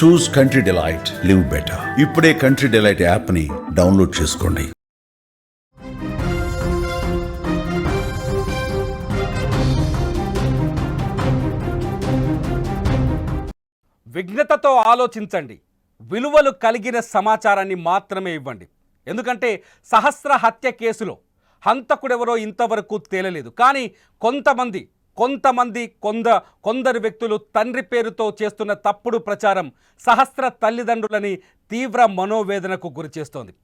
Choose country delight live better ఇప్పుడే country delight యాప్ని download చేసుకోండి. విఘ్నతతో ఆలోచించండి. విలువలు కలిగిన సమాచారాన్ని మాత్రమే ఇవ్వండి. ఎందుకంటే సహస్ర హత్య కేసులో హంతకుడెవరో ఇంతవరకు తేలలేదు. కానీ కొంతమంది కొంతమంది కొంద కొందరు వ్యక్తులు తండ్రి పేరుతో చేస్తున్న తప్పుడు ప్రచారం సహస్ర తల్లిదండ్రులని తీవ్ర మనోవేదనకు గురిచేస్తోంది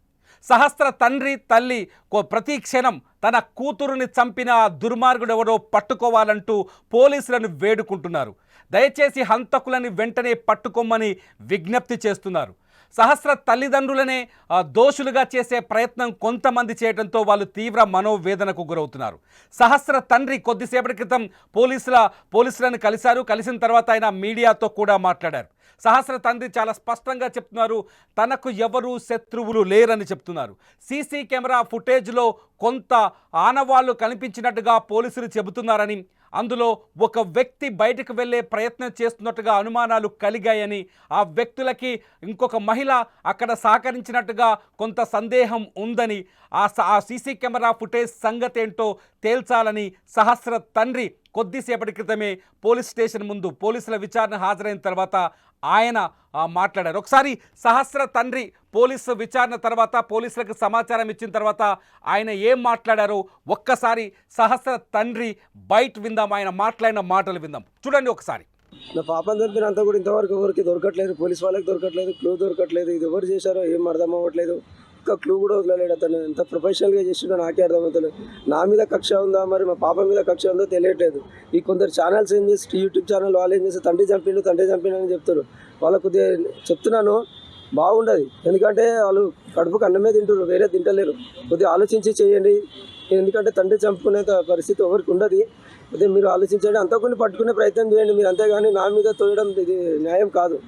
సహస్ర తండ్రి తల్లి కో- ప్రతి క్షణం తన కూతురుని చంపిన ఆ దుర్మార్గుడెవరో పట్టుకోవాలంటూ పోలీసులను వేడుకుంటున్నారు. దయచేసి హంతకులని వెంటనే పట్టుకోమని విజ్ఞప్తి చేస్తున్నారు. సహస్ర తల్లిదండ్రులనే దోషులుగా చేసే ప్రయత్నం కొంతమంది చేయడంతో వాళ్ళు తీవ్ర మనోవేదనకు గురవుతున్నారు. సహస్ర తండ్రి కొద్దిసేపటి క్రితం పోలీసుల పోలీసులను కలిశారు. కలిసిన తర్వాత ఆయన మీడియాతో కూడా మాట్లాడారు. సహస్ర తండ్రి చాలా స్పష్టంగా చెప్తున్నారు తనకు ఎవరు శత్రువులు లేరని చెప్తున్నారు. సీసీ కెమెరా ఫుటేజ్లో కొంత ఆనవాళ్ళు కనిపించినట్టుగా పోలీసులు చెబుతున్నారని అందులో ఒక వ్యక్తి బయటకు వెళ్ళే ప్రయత్నం చేస్తున్నట్టుగా అనుమానాలు కలిగాయని ఆ వ్యక్తులకి ఇంకొక మహిళ అక్కడ సహకరించినట్టుగా కొంత సందేహం ఉందని ఆ స- ఆ సీసీ కెమెరా ఫుటేజ్ సంగతి ఏంటో తేల్చాలని సహస్ర తండ్రి కొద్దిసేపటి క్రితమే పోలీస్ స్టేషన్ ముందు పోలీసుల విచారణ హాజరైన తర్వాత ఆయన మాట్లాడారు. ఒకసారి సహస్ర తండ్రి పోలీసు విచారణ తర్వాత పోలీసులకు సమాచారం ఇచ్చిన తర్వాత ఆయన ఏం మాట్లాడారో? ఒక్కసారి సహస్ర తండ్రి బయట విందాం ఆయన మాట్లాడిన మాటలు విందాం. చూడండి ఒకసారి. నా పాపం దొరికినంత కూడా ఇంతవరకు ఎవరికి దొరకట్లేదు. పోలీస్ వాళ్ళకి దొరకట్లేదు క్లూ దొరకట్లేదు. ఇది ఎవరు చేశారో ఏం అర్థం అవ్వట్లేదు. ఇంకా క్లూ కూడా వదలలేడు అతను. ఎంత ప్రొఫెషనల్గా చేసిండో నాకే అర్థమవుతలేదు నా మీద కక్ష ఉందా మరి? మా పాప మీద కక్ష ఉందో తెలియట్లేదు. ఈ కొందరు ఛానల్స్ ఏం చేసి యూట్యూబ్ ఛానల్ వాళ్ళు ఏం చేస్తే తండ్రి చంపిండు తండ్రి చంపిండు అని చెప్తారు వాళ్ళకు కొద్దిగా చెప్తున్నాను బాగుండదు. ఎందుకంటే వాళ్ళు కడుపుకు అన్నమే తింటారు వేరే తింటలేరు. కొద్దిగా ఆలోచించి చేయండి. ఎందుకంటే తండ్రి చంపుకునే పరిస్థితి ఎవరికి ఉండదు. అదే మీరు ఆలోచించండి. అంతకుని పట్టుకునే ప్రయత్నం చేయండి. మీరు అంతేగాని నా మీద తోయడం ఇది న్యాయం కాదు.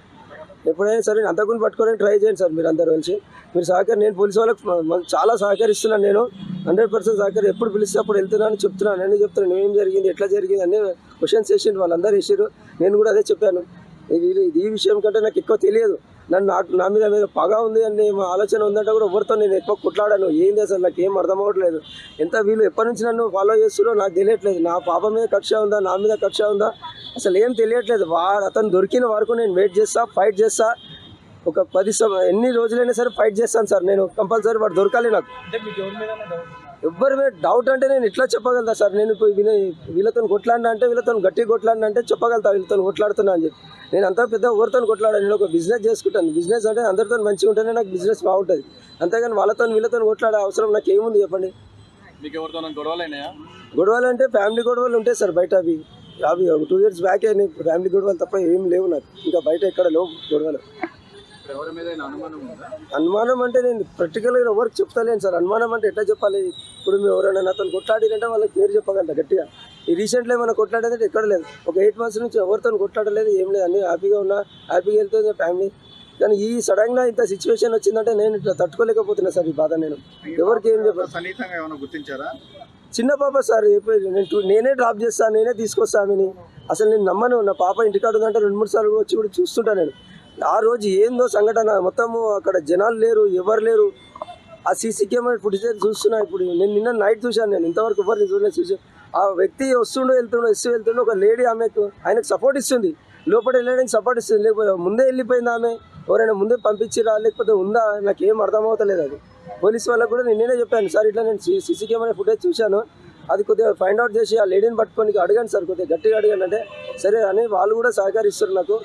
ఎప్పుడైనా సరే అంతకుని పట్టుకోవడానికి ట్రై చేయండి సార్ మీరు అందరు కలిసి. మీరు సహకరి నేను పోలీసు వాళ్ళకి చాలా సహకరిస్తున్నాను నేను. హండ్రెడ్ పర్సెంట్ సహకారం ఎప్పుడు పిలిస్తే అప్పుడు వెళ్తున్నాను చెప్తున్నాను. నేను చెప్తున్నాను ఏం జరిగింది ఎట్లా జరిగింది అన్ని క్వశ్చన్స్ వేసిండు వాళ్ళందరూ వేసారు నేను కూడా అదే చెప్పాను. ఇది ఇది ఈ విషయం కంటే నాకు ఎక్కువ తెలియదు. నన్ను నాకు నా మీద మీద పగ ఉంది అని మా ఆలోచన ఉందంటే కూడా ఎవరితో నేను ఎక్కువ కొట్లాడాను. ఏంది అసలు? నాకు ఏం అర్థం అవ్వట్లేదు. ఎంత వీళ్ళు ఎప్పటి నుంచి నన్ను ఫాలో చేస్తున్నారో నాకు తెలియట్లేదు. నా పాప మీద కక్ష ఉందా? నా మీద కక్ష ఉందా? అసలు ఏం తెలియట్లేదు. వాడు అతను దొరికిన వరకు నేను వెయిట్ చేస్తా ఫైట్ చేస్తా. ఒక పది ఎన్ని రోజులైనా సరే ఫైట్ చేస్తాను సార్. నేను కంపల్సరీ వాడు దొరకాలి నాకు. ఎవరి మీద డౌట్ అంటే నేను ఇట్లా చెప్పగలుగుతా సార్. నేను ఇప్పుడు వీళ్ళ వీళ్ళతో కొట్లాడినా అంటే వీళ్ళతో గట్టి కొట్లాడినా అంటే చెప్పగలుగుతా వీళ్ళతో కొట్లాడుతున్నా అని చెప్పి. నేను అంత పెద్ద ఎవరితో కొట్లాడాను నేను ఒక బిజినెస్ చేసుకుంటాను. బిజినెస్ అంటే అందరితో మంచిగా ఉంటేనే నాకు బిజినెస్ బాగుంటుంది. అంతేగాని వాళ్ళతో వీళ్ళతో కొట్లాడే అవసరం నాకు ఏముంది చెప్పండి? గొడవలు అంటే ఫ్యామిలీ గొడవలు ఉంటాయి సార్ బయట అవి. అవి ఒక టూ ఇయర్స్ బ్యాక్ ఫ్యామిలీ గొడవలు తప్ప ఏం లేవు నాకు. ఇంకా బయట ఎక్కడ లేవు గొడవలు. అనుమానం అంటే నేను ప్రాక్టికల్గా ఎవరికి చెప్తలేను సార్. అనుమానం అంటే ఎట్లా చెప్పాలి? ఇప్పుడు మేము ఎవరైనా నాతో కొట్లాడినంటే వాళ్ళకి పేరు చెప్పగలంట గట్టిగా? ఈ రీసెంట్లో ఏమైనా కొట్లాడేదంటే ఎక్కడ లేదు. ఒక ఎయిట్ మంత్స్ నుంచి ఎవరితో కొట్లాడలేదు ఏం లేదు. అన్నీ హ్యాపీగా ఉన్నా హ్యాపీగా వెళ్తుంది ఫ్యామిలీ కానీ ఈ సడన్గా ఇంత సిచ్యువేషన్ వచ్చిందంటే నేను ఇట్లా తట్టుకోలేకపోతున్నా సార్ ఈ బాధ నేను. ఎవరికి ఏం చెప్పాలి? చిన్న పాప సార్ చెప్పేది నేను టూ- నేనే డ్రాప్ చేస్తాను నేనే తీసుకొస్తామని అసలు నేను నమ్మను నా పాప ఇంటికాడ ఉందంటే రెండు మూడు సార్లు వచ్చి కూడా చూస్తుంటా నేను. ఆ రోజు ఏందో సంఘటన మొత్తము అక్కడ జనాలు లేరు ఎవరు లేరు. ఆ సీసీ కెమెరా ఫుటేజ్ చూస్తున్నా ఇప్పుడు. నేను నిన్న నైట్ చూశాను నేను ఇంతవరకు ఎవరిని చూడలేదు చూసాను ఆ వ్యక్తి వస్తుండో వెళ్తుండో ఇస్తూ వెళ్తుండో ఒక లేడీ ఆమెకు ఆయనకు సపోర్ట్ ఇస్తుంది. లోపల వెళ్ళడానికి సపోర్ట్ ఇస్తుంది. లేకపోతే ముందే వెళ్ళిపోయింది ఆమె. ఎవరైనా ముందే పంపించిరా లేకపోతే ఉందా? నాకు ఏం అర్థం అది. పోలీస్ వాళ్ళకు కూడా నేను నేనే చెప్పాను సార్ ఇట్లా నేను సీసీ కెమెరా ఫుటేజ్ చూశాను. అది కొద్దిగా ఫైండ్ అవుట్ చేసి ఆ లేడీని పట్టుకొని అడిగాను సార్ కొద్దిగా గట్టిగా అడిగాను అంటే సరే అని వాళ్ళు కూడా సహకరిస్తారు నాకు.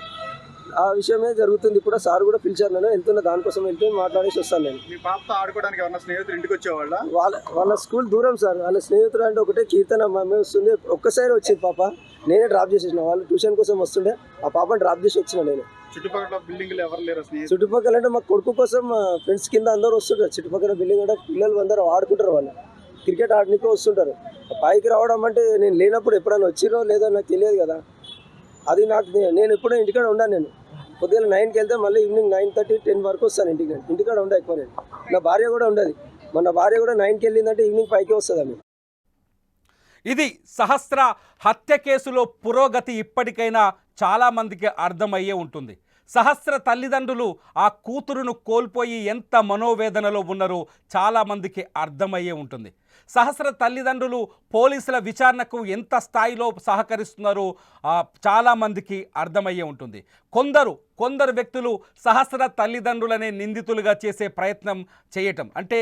ఆ విషయమే జరుగుతుంది. ఇప్పుడు సార్ కూడా పిలిచారు నేను వెళ్తున్నా దానికోసం వెళ్తే మాట్లాడేసి వస్తాను నేను. మీ పాపతో ఆడుకోవడానికి స్నేహితులు ఇంటికి వచ్చేవాళ్ళ? వాళ్ళ వాళ్ళ స్కూల్ దూరం సార్. వాళ్ళ స్నేహితుడు అంటే ఒకటే కీర్తన మా అమ్మాయి వస్తుంది. ఒక్కసారి వచ్చింది పాప. నేనే డ్రాప్ చేసేసిన. వాళ్ళు ట్యూషన్ కోసం వస్తుండే. ఆ పాపని డ్రాప్ చేసి వచ్చిన నేను. చుట్టుపక్కల బిల్డింగ్లు ఎవరు లేరు స్నేహితులు చుట్టుపక్కల అంటే మా కొడుకు కోసం మా ఫ్రెండ్స్ కింద అందరూ వస్తుంటారు. చుట్టుపక్కల బిల్డింగ్ అంటే పిల్లలు అందరూ ఆడుకుంటారు వాళ్ళు. క్రికెట్ ఆడడానికి వస్తుంటారు. పైకి రావడం అంటే నేను లేనప్పుడు ఎప్పుడైనా వచ్చిరో లేదో నాకు తెలియదు కదా. అది నాకు నేను ఎప్పుడూ ఇంటికాడ ఉన్నాను నేను. పొద్దున్న నైన్కి వెళ్తే మళ్ళీ ఈవినింగ్ నైన్ థర్టీ టెన్ వరకు వస్తాను ఇంటికి ఇంటికాడ ఉండే ఎక్కువ నేను. నా భార్య కూడా ఉండదు. మన భార్య కూడా నైన్కి వెళ్ళిందంటే ఈవినింగ్ పైకి వస్తుంది ఆమె. ఇది సహస్ర హత్య కేసులో పురోగతి ఇప్పటికైనా చాలామందికి అర్థమయ్యే ఉంటుంది. సహస్ర తల్లిదండ్రులు ఆ కూతురును కోల్పోయి ఎంత మనోవేదనలో ఉన్నారో చాలామందికి అర్థమయ్యే ఉంటుంది. సహస్ర తల్లిదండ్రులు పోలీసుల విచారణకు ఎంత స్థాయిలో సహకరిస్తున్నారో చాలామందికి అర్థమయ్యే ఉంటుంది. కొందరు కొందరు వ్యక్తులు సహస్ర తల్లిదండ్రులనే నిందితులుగా చేసే ప్రయత్నం చేయటం. అంటే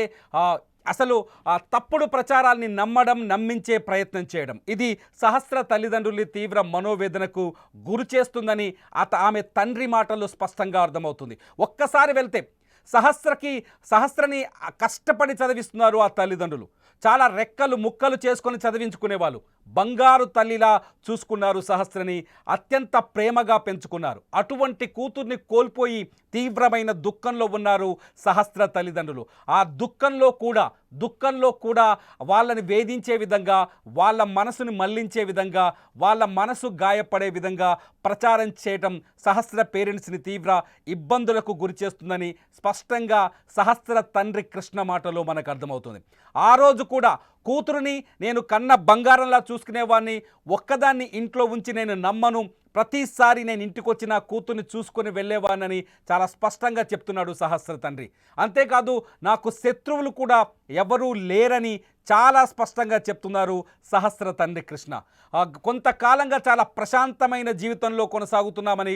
అసలు ఆ తప్పుడు ప్రచారాల్ని నమ్మడం నమ్మించే ప్రయత్నం చేయడం. ఇది సహస్ర తల్లిదండ్రుల్ని తీవ్ర మనోవేదనకు గురి చేస్తుందని అత ఆమె తండ్రి మాటల్లో స్పష్టంగా అర్థమవుతుంది. ఒక్కసారి వెళ్తే సహస్రకి సహస్రని కష్టపడి చదివిస్తున్నారు ఆ తల్లిదండ్రులు. చాలా రెక్కలు ముక్కలు చేసుకొని చదివించుకునేవాళ్ళు. బంగారు తల్లిలా చూసుకున్నారు సహస్రని అత్యంత ప్రేమగా పెంచుకున్నారు. అటువంటి కూతుర్ని కోల్పోయి తీవ్రమైన దుఃఖంలో ఉన్నారు సహస్ర తల్లిదండ్రులు. ఆ దుఃఖంలో కూడా దుఃఖంలో కూడా వాళ్ళని వేధించే విధంగా వాళ్ళ మనసుని మళ్ళించే విధంగా వాళ్ళ మనసు గాయపడే విధంగా ప్రచారం చేయటం సహస్ర పేరెంట్స్ని తీవ్ర ఇబ్బందులకు గురి చేస్తుందని స్పష్టంగా సహస్ర తండ్రి కృష్ణ మాటలో మనకు అర్థమవుతుంది. ఆ రోజు కూడా కూతురుని నేను కన్న బంగారంలా చూసుకునేవాడిని ఒక్కదాన్ని ఇంట్లో ఉంచి నేను నమ్మను. ప్రతిసారి నేను ఇంటికి వచ్చి నా కూతుర్ని చూసుకొని వెళ్ళేవాడినని చాలా స్పష్టంగా చెప్తున్నాడు సహస్ర తండ్రి. అంతేకాదు నాకు శత్రువులు కూడా ఎవరూ లేరని చాలా స్పష్టంగా చెప్తున్నారు సహస్ర తండ్రి కృష్ణ. కొంతకాలంగా చాలా ప్రశాంతమైన జీవితంలో కొనసాగుతున్నామని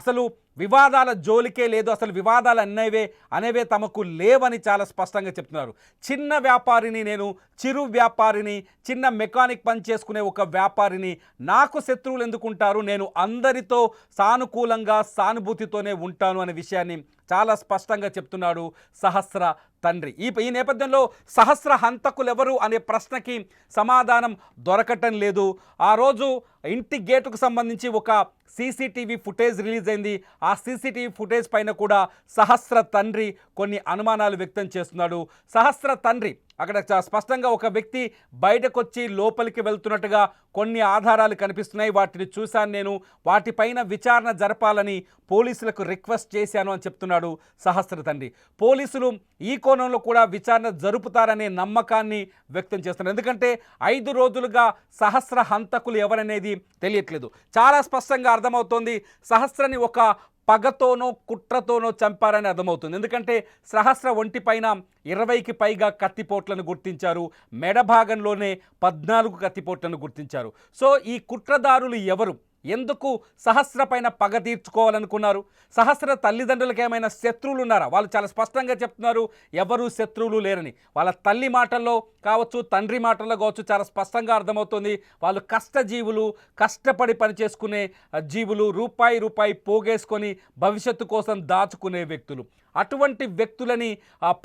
అసలు వివాదాల జోలికే లేదు అసలు వివాదాలు అనేవే అనేవే తమకు లేవని చాలా స్పష్టంగా చెప్తున్నారు. చిన్న వ్యాపారిని నేను చిరు వ్యాపారిని చిన్న మెకానిక్ పని చేసుకునే ఒక వ్యాపారిని నాకు శత్రువులు ఎందుకుంటారు? నేను అందరితో సానుకూలంగా సానుభూతితోనే ఉంటాను అనే విషయాన్ని చాలా స్పష్టంగా చెప్తున్నాడు సహస్ర తండ్రి. ఈ ఈ నేపథ్యంలో సహస్ర హంతకులు ఎవరు అనే ప్రశ్నకి సమాధానం దొరకటం లేదు. ఆ రోజు ఇంటి గేటుకు సంబంధించి ఒక సీసీటీవీ ఫుటేజ్ రిలీజ్ అయింది. ఆ సీసీటీవీ ఫుటేజ్ పైన కూడా సహస్ర తండ్రి కొన్ని అనుమానాలు వ్యక్తం చేస్తున్నాడు. సహస్ర తండ్రి అక్కడ స్పష్టంగా ఒక వ్యక్తి బయటకొచ్చి లోపలికి వెళ్తున్నట్టుగా కొన్ని ఆధారాలు కనిపిస్తున్నాయి. వాటిని చూశాను నేను. వాటిపైన విచారణ జరపాలని పోలీసులకు రిక్వెస్ట్ చేశాను అని చెప్తున్నాడు సహస్ర తండ్రి. పోలీసులు ఈ కోణంలో కూడా విచారణ జరుపుతారనే నమ్మకాన్ని వ్యక్తం చేస్తున్నారు. ఎందుకంటే ఐదు రోజులుగా సహస్ర హంతకులు ఎవరనేది తెలియట్లేదు. చాలా స్పష్టంగా అర్థమవుతోంది. సహస్రని ఒక పగతోనో కుట్రతోనో చంపారని అర్థమవుతుంది. ఎందుకంటే సహస్ర ఒంటి పైన ఇరవైకి పైగా కత్తిపోట్లను గుర్తించారు. మెడ భాగంలోనే పద్నాలుగు కత్తిపోట్లను గుర్తించారు. సో ఈ కుట్రదారులు ఎవరు? ఎందుకు సహస్ర పైన పగ తీర్చుకోవాలనుకున్నారు? సహస్ర తల్లిదండ్రులకు ఏమైనా శత్రువులు ఉన్నారా వాళ్ళు చాలా స్పష్టంగా చెప్తున్నారు ఎవరు శత్రువులు లేరని. వాళ్ళ తల్లి మాటల్లో కావచ్చు తండ్రి మాటల్లో కావచ్చు చాలా స్పష్టంగా అర్థమవుతుంది. వాళ్ళు కష్టజీవులు కష్టపడి పనిచేసుకునే జీవులు రూపాయి రూపాయి పోగేసుకొని భవిష్యత్తు కోసం దాచుకునే వ్యక్తులు. అటువంటి వ్యక్తులని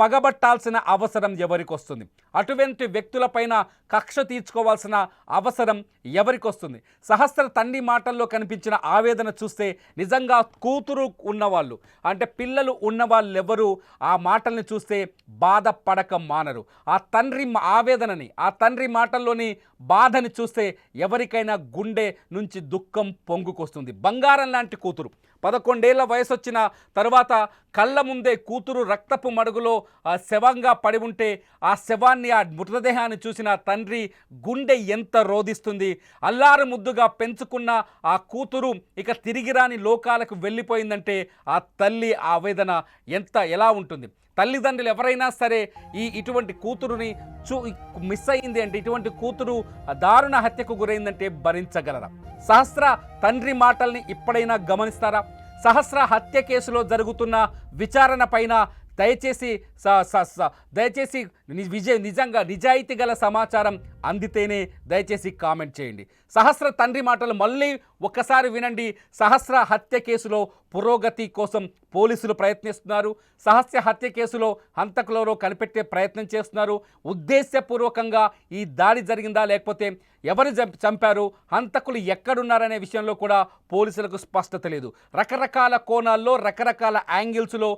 పగబట్టాల్సిన అవసరం ఎవరికి వస్తుంది అటువంటి వ్యక్తులపైన కక్ష తీర్చుకోవాల్సిన అవసరం ఎవరికి వస్తుంది సహస్ర తండ్రి మాటల్లో కనిపించిన ఆవేదన చూస్తే నిజంగా కూతురు ఉన్నవాళ్ళు అంటే పిల్లలు ఉన్నవాళ్ళు ఎవరు ఆ మాటల్ని చూస్తే బాధపడక మానరు. ఆ తండ్రి ఆవేదనని ఆ తండ్రి మాటల్లోని బాధని చూస్తే ఎవరికైనా గుండె నుంచి దుఃఖం పొంగుకొస్తుంది. బంగారం లాంటి కూతురు. పదకొండేళ్ళ వయసు వచ్చిన తర్వాత కళ్ళ ముందే కూతురు రక్తపు మడుగులో ఆ శవంగా పడి ఉంటే ఆ శవాన్ని ఆ మృతదేహాన్ని చూసిన తండ్రి గుండె ఎంత రోధిస్తుంది. అల్లారు ముద్దుగా పెంచుకున్న ఆ కూతురు ఇక తిరిగి రాని లోకాలకు వెళ్ళిపోయిందంటే ఆ తల్లి ఆవేదన ఎంత ఎలా ఉంటుంది? తల్లిదండ్రులు ఎవరైనా సరే ఈ ఇటువంటి కూతురుని చూ మిస్ అయింది అంటే ఇటువంటి కూతురు దారుణ హత్యకు గురైందంటే భరించగలరా? సహస్ర తండ్రి మాటల్ని ఇప్పుడైనా గమనిస్తారా? సహస్ర హత్య కేసులో జరుగుతున్న విచారణ పైన దయచేసి స- స- దయచేసి విజయ విజయ్ నిజంగా నిజాయితీ గల సమాచారం అందితేనే దయచేసి కామెంట్ చేయండి. సహస్ర తండ్రి మాటలు మళ్ళీ ఒక్కసారి వినండి. సహస్ర హత్య కేసులో పురోగతి కోసం పోలీసులు ప్రయత్నిస్తున్నారు. సహస్ర హత్య కేసులో హంతకులలో కనిపెట్టే ప్రయత్నం చేస్తున్నారు. ఉద్దేశపూర్వకంగా ఈ దాడి జరిగిందా లేకపోతే ఎవరు చంపారు? హంతకులు ఎక్కడున్నారనే విషయంలో కూడా పోలీసులకు స్పష్టత లేదు. రకరకాల కోణాల్లో రకరకాల యాంగిల్స్లో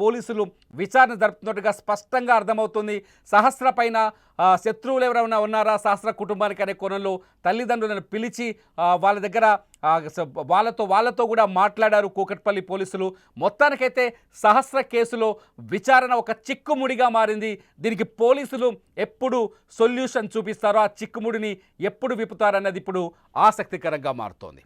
పోలీసులు విచారణ జరుపుతున్నట్టుగా స్పష్టంగా అర్థమవుతుంది. సహస్ర పైన శత్రువులు ఎవరైనా ఉన్నారా? సహస్ర కుటుంబానికి అనే కోణంలో తల్లిదండ్రులను పిలిచి వాళ్ళ దగ్గర వాళ్ళతో వాళ్ళతో కూడా మాట్లాడారు కూకట్పల్లి పోలీసులు. మొత్తానికైతే సహస్ర కేసులో విచారణ ఒక చిక్కుముడిగా మారింది. దీనికి పోలీసులు ఎప్పుడు సొల్యూషన్ చూపిస్తారో ఆ చిక్కుముడిని ఎప్పుడు విప్పుతారన్నది ఇప్పుడు ఆసక్తికరంగా మారుతోంది.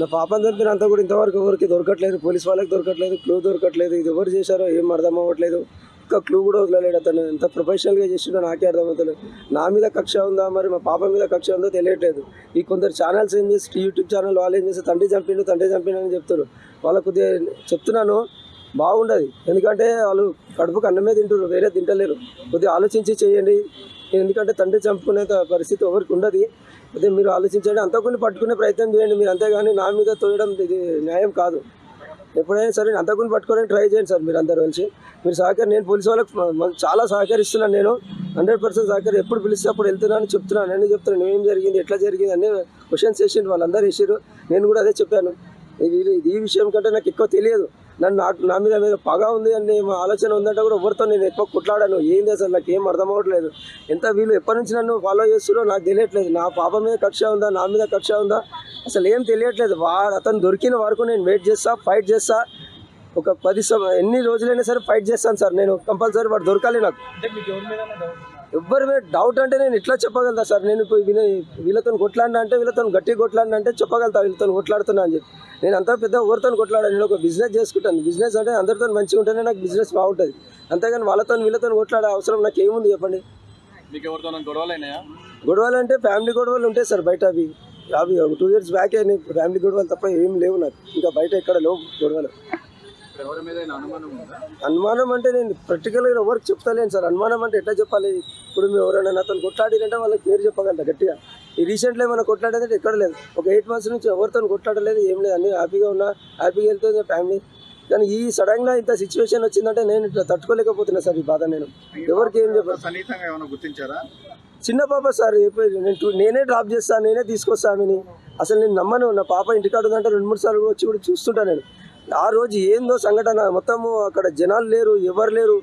నా పాపం చంపినంత కూడా ఇంతవరకు ఎవరికి దొరకట్లేదు. పోలీస్ వాళ్ళకి దొరకట్లేదు క్లూ దొరకట్లేదు. ఇది ఎవరు చేశారో ఏం అర్థం అవ్వట్లేదు. ఒక్క క్లూ కూడా వదలలేడు అతను. ఎంత ప్రొఫెషనల్గా చేసిండో నాకే అర్థమవుతలేదు. నా మీద కక్ష ఉందా మరి మా పాప మీద కక్ష ఉందో తెలియట్లేదు. ఈ కొందరు ఛానల్స్ ఏం చేసి యూట్యూబ్ ఛానల్ వాళ్ళు ఏం చేసి తండ్రి చంపిండు తండ్రి చంపిండు అని చెప్తారు వాళ్ళకు కొద్దిగా చెప్తున్నాను బాగుండదు. ఎందుకంటే వాళ్ళు కడుపుకు అన్నమే తింటారు వేరే తింటలేరు. కొద్దిగా ఆలోచించి చేయండి. ఎందుకంటే తండ్రి చంపుకునే పరిస్థితి ఎవరికి ఉండదు. అదే మీరు ఆలోచించండి. అంతా కొన్ని పట్టుకునే ప్రయత్నం చేయండి. మీరు అంతేగాని నా మీద తోయడం ఇది న్యాయం కాదు. ఎప్పుడైనా సరే అంతకుని పట్టుకోవడానికి ట్రై చేయండి సార్ మీరు అందరు కలిసి. మీరు సహకారం నేను పోలీసు వాళ్ళకి చాలా సహకరిస్తున్నాను నేను. హండ్రెడ్ పర్సెంట్ సహకారం. ఎప్పుడు పిలిస్తే అప్పుడు వెళ్తున్నాను చెప్తున్నాను. నేను చెప్తున్నాను ఏం జరిగింది? ఎట్లా జరిగింది? అన్ని క్వశ్చన్స్ వేసిండు వాళ్ళందరూ వేసారు నేను కూడా అదే చెప్పాను. ఇది ఈ విషయం కంటే నాకు ఎక్కువ తెలియదు. నన్ను నాకు నా మీద మీద పగ ఉంది అని మా ఆలోచన ఉందంటే కూడా ఎవరితో నేను ఎక్కువ కొట్లాడాను. ఏంది అసలు? నాకు ఏం అర్థం అవ్వట్లేదు. ఎంత వీళ్ళు ఎప్పటి నుంచి నన్ను ఫాలో చేస్తున్నారో నాకు తెలియట్లేదు. నా పాప మీద కక్ష ఉందా? నా మీద కక్ష ఉందా? అసలు ఏం తెలియట్లేదు. వాడు అతను దొరికిన వరకు నేను వెయిట్ చేస్తా ఫైట్ చేస్తా. ఒక పది సం- ఎన్ని రోజులైనా సరే ఫైట్ చేస్తాను సార్. నేను కంపల్సరీ వాడు దొరకాలి నాకు. ఎవ్వరి మీద డౌట్ అంటే నేను ఇట్లా చెప్పగలుగుతా సార్. నేను ఇప్పుడు వీళ్ళ వీళ్ళతో కొట్లాడినా అంటే వీళ్ళతో గట్టిగా కొట్లాడినా అంటే చెప్పగలుగుతా వీళ్ళతో కొట్లాడుతున్నా అని చెప్పి. నేను అంతా పెద్ద ఎవరితో కొట్లాడాను నేను ఒక బిజినెస్ చేసుకుంటాను. బిజినెస్ అంటే అందరితో మంచిగా ఉంటేనే నాకు బిజినెస్ బాగుంటుంది. అంతేగాని వాళ్ళతో వీళ్ళతో కొట్లాడే అవసరం నాకు ఏముంది చెప్పండి? గొడవలు అయినాయా? గొడవలు అంటే ఫ్యామిలీ గొడవలు ఉంటాయి సార్ బయట అవి. అవి ఒక టూ ఇయర్స్ బ్యాక్ ఫ్యామిలీ గొడవలు తప్ప ఏం లేవు నాకు. ఇంకా బయట ఎక్కడ లేవు గొడవలు. అనుమానం అంటే నేను ప్రాక్టికల్గా ఎవరికి చెప్తలేను సార్. అనుమానం అంటే ఎట్లా చెప్పాలి? ఇప్పుడు మేము ఎవరైనా నాతో కొట్లాడినంటే వాళ్ళకి పేరు చెప్పగలంట గట్టిగా. ఈ రీసెంట్లో ఏమైనా కొట్లాడేదంటే ఎక్కడ లేదు. ఒక ఎయిట్ మంత్స్ నుంచి ఎవరితో కొట్లాడలేదు ఏం లేదు. అన్ని హ్యాపీగా ఉన్నా హ్యాపీగా వెళ్తుంది ఫ్యామిలీ కానీ ఈ సడన్గా ఇంత సిచ్యువేషన్ వచ్చిందంటే నేను ఇట్లా తట్టుకోలేకపోతున్నా సార్ ఈ బాధ నేను. ఎవరికి ఏం గుర్తించారా? చిన్న పాప సార్ నేను నేనే డ్రాప్ చేస్తాను నేనే తీసుకొస్తా ఆమెని. అసలు నేను నమ్మను. నా పాప ఇంటికాడ ఉందంటే రెండు మూడు సార్లు వచ్చి కూడా చూస్తుంటా నేను. ఆ రోజు ఏందో సంఘటన. మొత్తము అక్కడ జనాలు లేరు ఎవరు లేరు.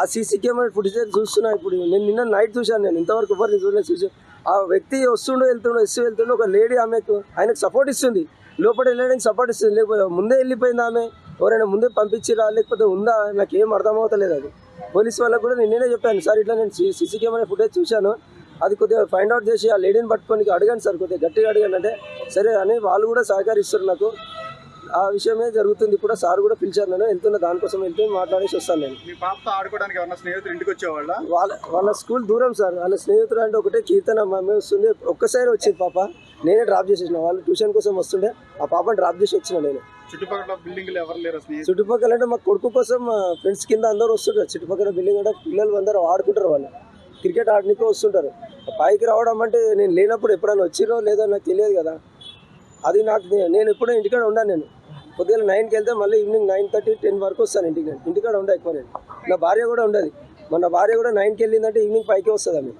ఆ సీసీ కెమెరా ఫుటేజ్ చూస్తున్నా ఇప్పుడు. నేను నిన్న నైట్ చూశాను నేను. ఇంతవరకు ఎవరిని చూడలేదు చూసి ఆ వ్యక్తి వస్తుండో వెళ్తుండో ఇస్తూ వెళ్తుండో ఒక లేడీ ఆమెకు ఆయనకు సపోర్ట్ ఇస్తుంది. లోపల వెళ్ళడానికి సపోర్ట్ ఇస్తుంది. లేకపోతే ముందే వెళ్ళిపోయింది ఆమె. ఎవరైనా ముందే పంపించిరా లేకపోతే ఉందా? నాకు ఏం అర్థమవుతలేదు అది. పోలీస్ వాళ్ళకు కూడా నిన్ననే నేనే చెప్పాను. సార్ ఇట్లా నేను సీసీ కెమెరా ఫుటేజ్ చూశాను. అది కొద్దిగా ఫైండ్ అవుట్ చేసి ఆ లేడీని పట్టుకొని అడగాను సార్ కొద్దిగా గట్టిగా అడిగాను అంటే సరే అని వాళ్ళు కూడా సహకరిస్తారు నాకు. ఆ విషయమే జరుగుతుంది. ఇప్పుడు సార్ కూడా పిలిచారు నేను వెళ్తున్నా దానికోసం వెళ్తే మాట్లాడేసి వస్తాను నేను. మీ పాపతో ఆడుకోవడానికి స్నేహితులు ఇంటికి వచ్చేవాళ్ళ? వాళ్ళ వాళ్ళ స్కూల్ దూరం సార్. వాళ్ళ స్నేహితులు అంటే ఒకటే కీర్తన మమ్మీ వస్తుంది ఒక్కసారి వచ్చింది పాప. నేనే డ్రాప్ చేసేసిన. వాళ్ళు ట్యూషన్ కోసం వస్తుండే. ఆ పాపని డ్రాప్ చేసి వచ్చిన నేను. చుట్టుపక్కల బిల్డింగ్లు ఎవరు లేరు చుట్టుపక్కల అంటే మా కొడుకు కోసం మా ఫ్రెండ్స్ కింద అందరూ వస్తుంటారు. చుట్టుపక్కల బిల్డింగ్ అంటే పిల్లలు అందరూ ఆడుకుంటారు వాళ్ళు. క్రికెట్ ఆడడానికి వస్తుంటారు. పైకి రావడం అంటే నేను లేనప్పుడు ఎప్పుడైనా వచ్చిరో లేదో నాకు తెలియదు కదా. అది నాకు నేను ఎప్పుడూ ఇంటికాడ ఉన్నాను నేను. పొద్దున్న నైన్కి వెళ్తే మళ్ళీ ఈవినింగ్ నైన్ థర్టీ టెన్ వరకు వస్తాను ఇంటికి. నేను ఇంటికాడ ఉండే ఎక్కువ నేను. నా భార్య కూడా ఉండదు. మన భార్య కూడా నైన్కి వెళ్ళిందంటే ఈవినింగ్ పైకి వస్తుంది ఆమె.